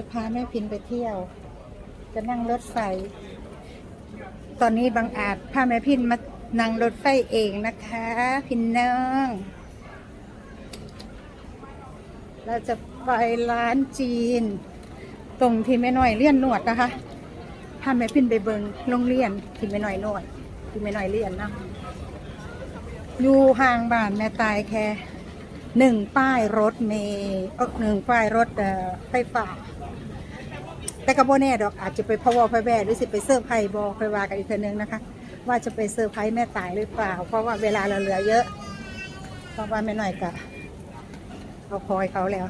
จะพาแม่พินไปเที่ยว จะนั่งรถไฟ ตอนนี้บางอาจพาแม่พินมานั่งรถไฟเองนะคะ พินน้อง เราจะไปร้านจีน ตรงที่แม่น้อยเลี่ยนนวดนะคะพาแม่พินไปเบิงโรงเรียนที่แม่น้อยนวดที่แม่น้อยเลี่ยนนะอยู่ห่างบ้านแม่ตายแค่หนึ่งป้ายรถเมล์หนึ่งป้ายรถไฟฟ้า แต่กระโบแน่ดอกอาจจะไปพะวอพะแวหรือสิไปเซอร์ไพรส์บอไปว่ากันอีกเทอนึงนะคะ ว่าจะไปเซอร์ไพรส์แม่ตายหรือเปล่า เพราะว่าเวลาเราเหลือเยอะเพราะว่าแม่หน่อยกะเอาคอยเขาแล้ว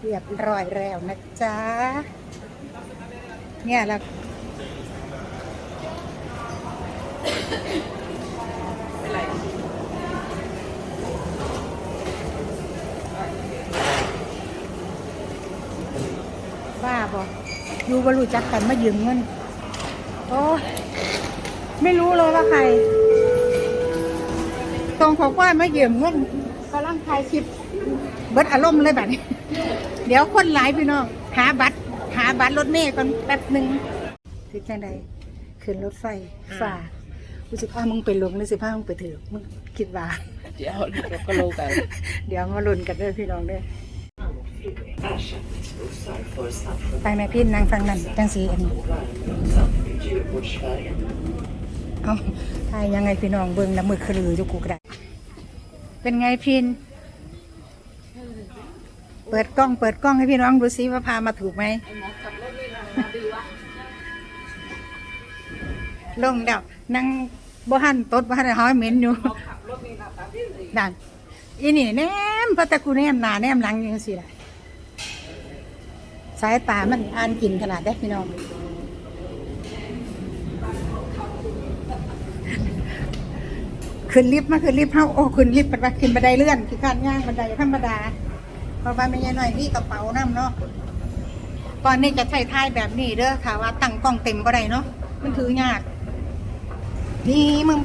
เรียบร้อยแล้วนะจ๊ะเนี่ยแล้ว บ้าบออยู่บรู้จักกันมายืมเงินโอ้ยไม่รู้เลยว่าใคร ตรงขอว่ามายืมเงินกำลังถ่ายคลิป เบิดอารมณ์เลยแบบนี้ เดี๋ยวคนหลายพี่น้องหาบัตร หาบัตรรถเมย์ก่อนแป๊บหนึ่งคือจังใดขึ้นรถไฟฝ่ากูสิพามึงไปลงหรือสิพามึงไปถือมึงคิดว่า เดี๋ยวเราก็รู้กัน เดี๋ยวมาลุ้นกันเด้อพี่น้องเด้อ ไปแม่พี่นางฟังนั่นจังสีอันนี้เอาทายยังไงพี่น้องเบิ่งแล้วมือคลือจุกูกระไดเป็นไงพิน เปิดกล้องเปิดกล้องให้พี่น้องดูซิว่าพามาถูกไหมลงเดี๋ยวนั่งบ่หันตดบ่หันห้อยเหม็นอยู่นั่นอีนี่แนมพระตะกูแนมหนาแนมหลังยังสิล่ะ สายตามันอ่านกินขนาดได้พี่น้องขึ้นลิฟต์มาขึ้นลิฟต์เฮาโอ้ขึ้นลิฟต์ปัดว่าขึ้นบันไดเลื่อนคือการย่างบันไดธรรมดาเพราะว่าไม่ใช่หน่อยนี่กระเป๋าน้ำเนาะตอนนี้จะใช้ท้ายแบบนี้เด้อค่ะว่าตั้งกล้องเต็มก็ได้เนาะมันถือยากนี่มึง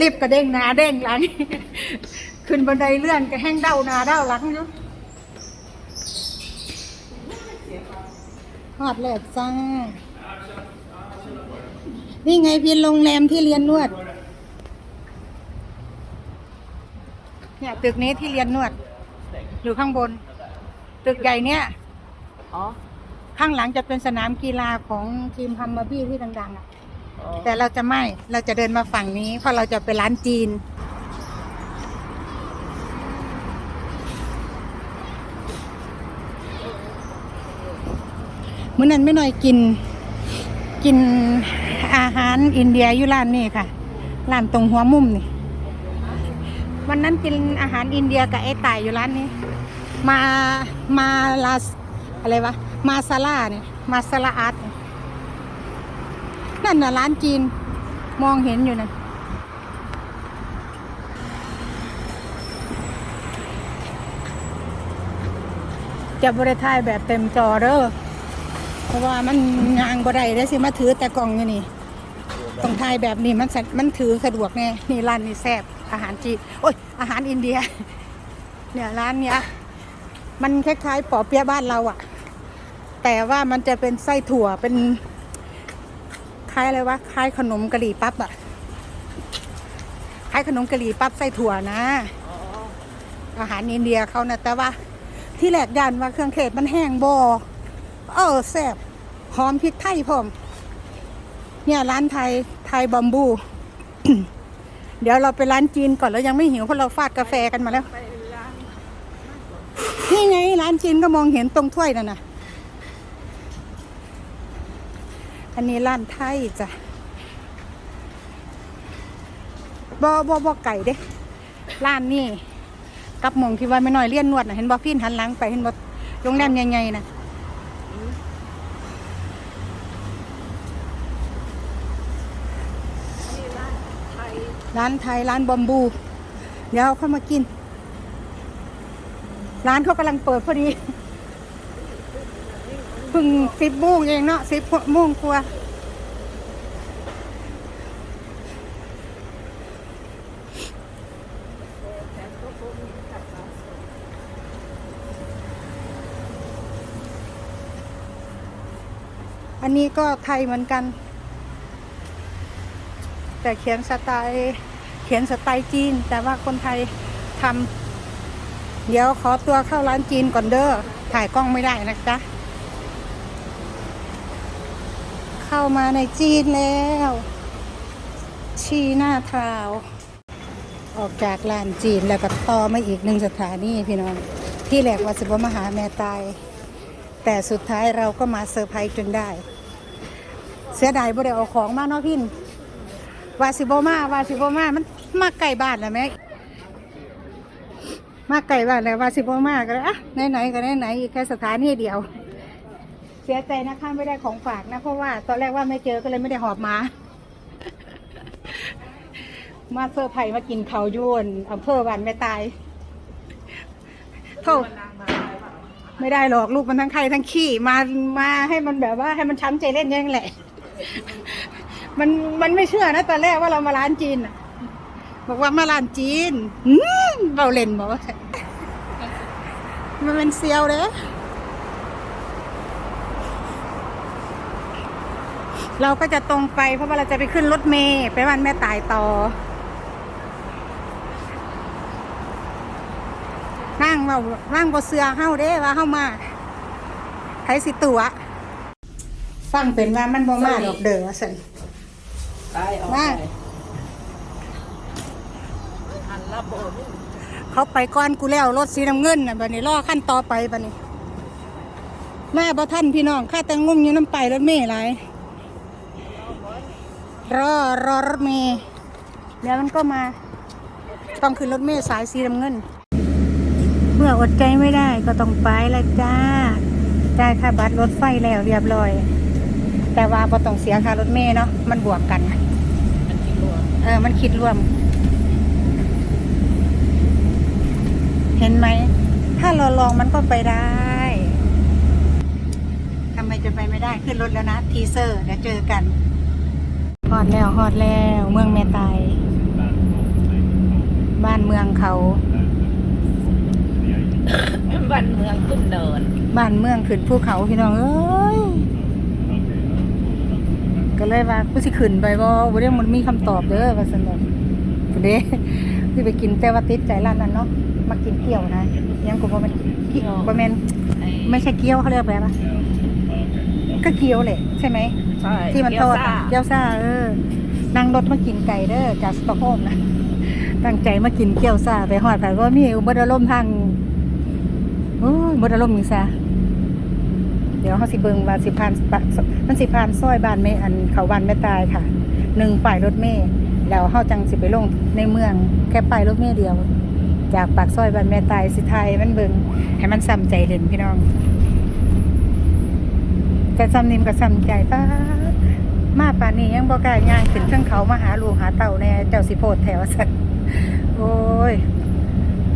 รีบกระเด้งหนาเด้งหลัง ขึ้นบันไดเลื่อนก็แห้งเด้าหนาเด้าหลังอยู่หอดแหลกจ้านี่ไงพี่โรงแรมที่เรียนนวด เนี่ยตึกนี้ที่เรียนนวด อยู่ข้างบน ตึกใหญ่เนี่ยอ๋อข้างหลังจะเป็นสนามกีฬาของทีมฮัมเบอร์บี้ที่ดังๆอะอ๋อ แต่เราจะไม่เราจะเดินมาฝั่งนี้เพราะเราจะไปร้านจีน เมื่อนั้นไม่น่อยกิน กินอาหารอินเดียอยู่ร้านนี่ค่ะร้านตรงหัวมุมนี่ วันนั้นกินอาหารอินเดียกับไอ้ต่ายอยู่ร้านนี้ มามาลาอะไรวะมาซาลาเนี่ยมาซาลาอาร์ต นั่นน่ะร้านจีนมองเห็นอยู่นะจะบริทายแบบเต็มจอเด้อเพราะว่ามันงางบ่ได้ได้สิมาถือแต่กล่องอยู่นี่ต้องทายแบบนี้มันสะมันถือสะดวกแน่นี่ร้านนี้แซ่บอาหารจีนโอ้ยอาหารอินเดีย เนี่ยร้านเนี้ยมันคล้ายๆปอเปี๊ยะบ้านเราอะแต่ว่ามันจะเป็นไส้ถั่วเป็น คล้ายอะไรวะคล้ายขนมกะหรี่ปั๊บอะคล้ายขนมกะหรี่ปั๊บไส้ถั่วนะ อาหารอินเดียเขานะแต่ว่า ที่แหลกยันว่าเครื่องเทศมันแห้งบอเออแซ่บหอมพริกไทยพร้อมเนี่ยร้านไทยไทยบอมบู เดี๋ยวเราไปร้านจีนก่อนแล้วยังไม่หิวเพราะเราฟาดกาแฟกันมาแล้ว นี่ไงร้านจีนก็มองเห็นตรงถ้วยนั่นน่ะ อันนี้ร้านไทยจ้ะบอบอบอไก่เด้ร้านนี่กับหมองที่ว่าไม่น้อยเลี่ยนนวดนะเห็นบอพี่หันหลังไปเห็นบอโรงแรมใหญ่ๆนะร้านไทยร้านบอมบู เดี๋ยวเข้ามากิน ร้านเขากำลังเปิดพอดี พิ่งสิบโมงเองเนาะสิบโมงกว่าอันนี้ก็ไทยเหมือนกัน แต่เขียนสไตล์เขียนสไตล์จีน แต่ว่าคนไทยทำเดี๋ยวขอตัวเข้าร้านจีนก่อนเด้อถ่ายกล้องไม่ได้นะจ๊ะ เข้ามาในจีนแล้ว ชีหน้าทาว ออกจากลานจีนแล้วก็ต่อมาอีกหนึ่งสถานีพี่น้อง ที่แหลกว่าสิบมหาแม่ตาย แต่สุดท้ายเราก็มาเซอร์ไพรส์จนได้ เสียดายบ่ได้เอาของมาเนาะพินวาสิบมาวาสิบมามันมาไก่บ้านแล้วแม่มาไก่บ้านแล้ววาสิบมาก็เลยอะไหนๆก็ไหนๆอีกแค่สถานีเดียว สียใจนะคะไม่ได้ของฝากนะ เพราะว่าตอนแรกว่าไม่เจอก็เลยไม่ได้หอบมา มาเซอร์ไพรส์มากินเขายวนอำเภอบ้านแม่ตายเท่าไม่ได้หรอกลูกมันทั้งไข่ทั้งขี้มามาให้มันแบบว่าให้มันช้ำใจเล่นยังแหละ มันมันไม่เชื่อนะตอนแรกว่าเรามาร้านจีนบอกว่ามาร้านจีนอืมเบาเล่นบอกมันเป็นเซียวเด้อ เราก็จะตรงไปเพราะว่าเราจะไปขึ้นรถเมย์ไปวันแม่ตายต่อ นั่งว่านั่งบนเสือเฮาเด้ว่าเฮามาใครสิตัวฟังเป็นว่ามันบ่มาดอกเด้อว่าซั่นตายออกมาไปหันรับโบนเขาไปก่อนกูแล้วรถสีน้ำเงินน่ะบัดนี้รอขั้นต่อไปบัดนี้มาบ่ทันพี่น้องข้าแต่งงมอยู่น้ำไปรถเมย์หลาย รอรอรถเมย์แล้วมันก็มาต้องขึ้นรถเมย์สายสีน้ำเงิน เมื่ออดใจไม่ได้ก็ต้องไปละจ้าได้ค่าบัตรรถไฟแล้วเรียบร้อย แต่ว่าพอต้องเสียค่ารถเมย์เนาะมันบวกกันมันกินรวมเออมันคิดรวม เห็นไหม ถ้าเราลองมันก็ไปได้ทำไมจะไปไม่ได้ขึ้นรถแล้วนะ ทีเซอร์เดี๋ยวเจอกัน ฮอดแล้วฮอดแล้ว เมืองแม่ไตายบ้านเมืองเขา บ้านเมืองขึ้นเนิน บ้านเมืองขึ้นภูเขาพี่น้องเอ้ยก็เลยว่ากูสิขึ้นไปบ่บ่ได้มันมีคำตอบเด้อว่าซั่นดอกเด้สิไปกินแต่ว่าติดใจร้านนั้นเนาะมากินเกี๊ยวนะยังกูบ่แม่นเกี๊ยวบ่แม่นไอ้ไม่ใช่เกี๊ยวเขาเรียกแบบอะไรก็เกี๊ยวแหละใช่ไหม ใช่ที่มันทอดเกี๊ยวซ่าเกี๊ยวซ่าเออนั่งรถมากินไก่เด้อจากสตอกโฮล์มนะตั้งใจมากินเกี๊ยวซ่าไปฮอดผ่านว่ามีอุบัติลมณ์ทางโอ้ยอุบัติลมณ์นี่ซะเดี๋ยวเฮาสิเบิ่งว่าสิผ่านปะมันสิผ่านซอยบ้านแม่อันเขาบ้านแม่ตายค่ะหนึ่งป้ายรถเมล์แล้วเฮาจังสิไปลงในเมืองแค่ป้ายรถเมล์เดียว จากปากซอยบ้านแม่ตายสิไทยมันเบิ่งให้มันซ้ำใจเล่นพี่น้อง แต่ซ้ำนิมก็ซ้ำใจป้าดมาป่านนี้ยังบ่กล้าย่างขึ้นเทิงเขามาหาลูกหาเต่าแน่เจ้าสิโพดแถวสัตว์โอ้ย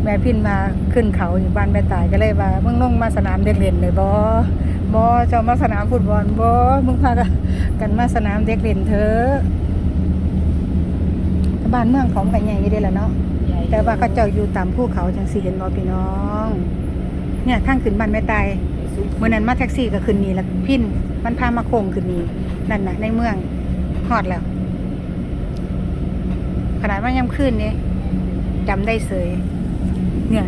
แม่พินมาขึ้นเขาอยู่บ้านแม่ตายก็เลยว่ามึงลงมาสนามเด็กเล่นเลยบ่บ่เจ้ามาสนามฟุตบอลบ่มึงพากันมาสนามเด็กเล่นเถอะบ้านเมืองของกันใหญ่อยู่เด้ล่ะเนาะใหญ่แต่ว่าเขาเจ้าอยู่ตามภูเขาจังสีเห็นบ่พี่น้อง เนี่ยทางขึ้นบ้านแม่ตาย เมื่อนั้นมาแท็กซี่ก็ขึ้นนี่ละพินมันพามาโค้งขึ้นนี่นั่นนะในเมืองฮอดแล้ว ขนาดว่าย่ำขึ้นนี่จำได้เสยเนี่ย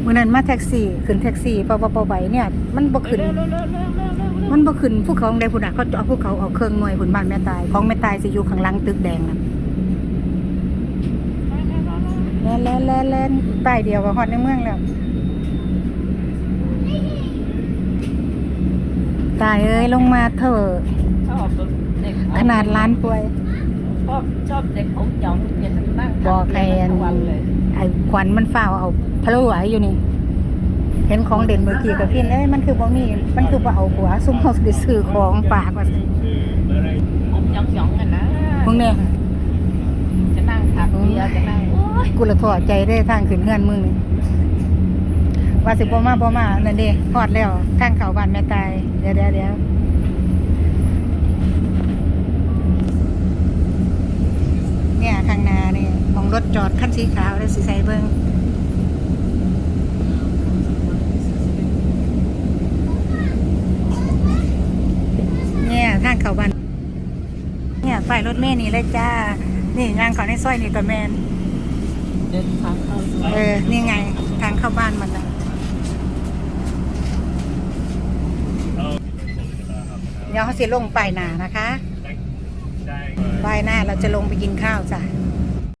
เมื่อนั้นมาแท็กซี่ขึ้นแท็กซี่ปอปอปไหวเนี่ย มันบ่ขึ้น มันบ่ขึ้นภูเขาองใดพุ่นน่ะเขาเอาภูเขาเอาเครื่องหน่วยพุ่นบ้านแม่ตาย ของแม่ตายสิอยู่ข้างหลังตึกแดงนะแล่นแล่นแล่นแล่นป้ายเดียวกับฮอดในเมืองแล้ว ตายเอ้ยลงมาเถอะชอบเด็กขนาดร้านป่วยชอบชอบเด็กผมหยองเนี่ยนั่งบอกใครอันทั้งวันเลยไอ้ควันมันฝ้าวเอาพะโล้ไหวอยู่นี่เห็นของเด่นเมื่อกี้กับพี่เอ้ยมันคือบ่มีมันคือบ่เอาหัวซุ่มเฮาสิได้ซื้อของฝากว่าซั่นผมหยองหยองกันนะมึงเนี่ยจะนั่งขับเบียร์จะนั่งโอ้ยกูละถอดใจได้ทางขึ้นเฮือนมึงนี่ ว่าสิบ่มาบ่มานั่นเด้ฮอดแล้วทางเข้าบ้านแม่ตายเดี๋ยวเดี๋ยวเดี๋ยวเนี่ยข้างหน้านี่ของรถจอดคันสีขาวแล้วสิใส่เบิ่งเนี่ยทางเข้าบ้านเนี่ยไฟรถเมล์นี่เลยจ้า นี่งานเขาในซอยนี่ก็แมนเดินทางเข้าเออ นี่ไงทางเข้าบ้านมันนะ เดี๋ยวเขาสิลงไปหนานะคะไปหน้าเราจะลงไปกินข้าวจ้ะ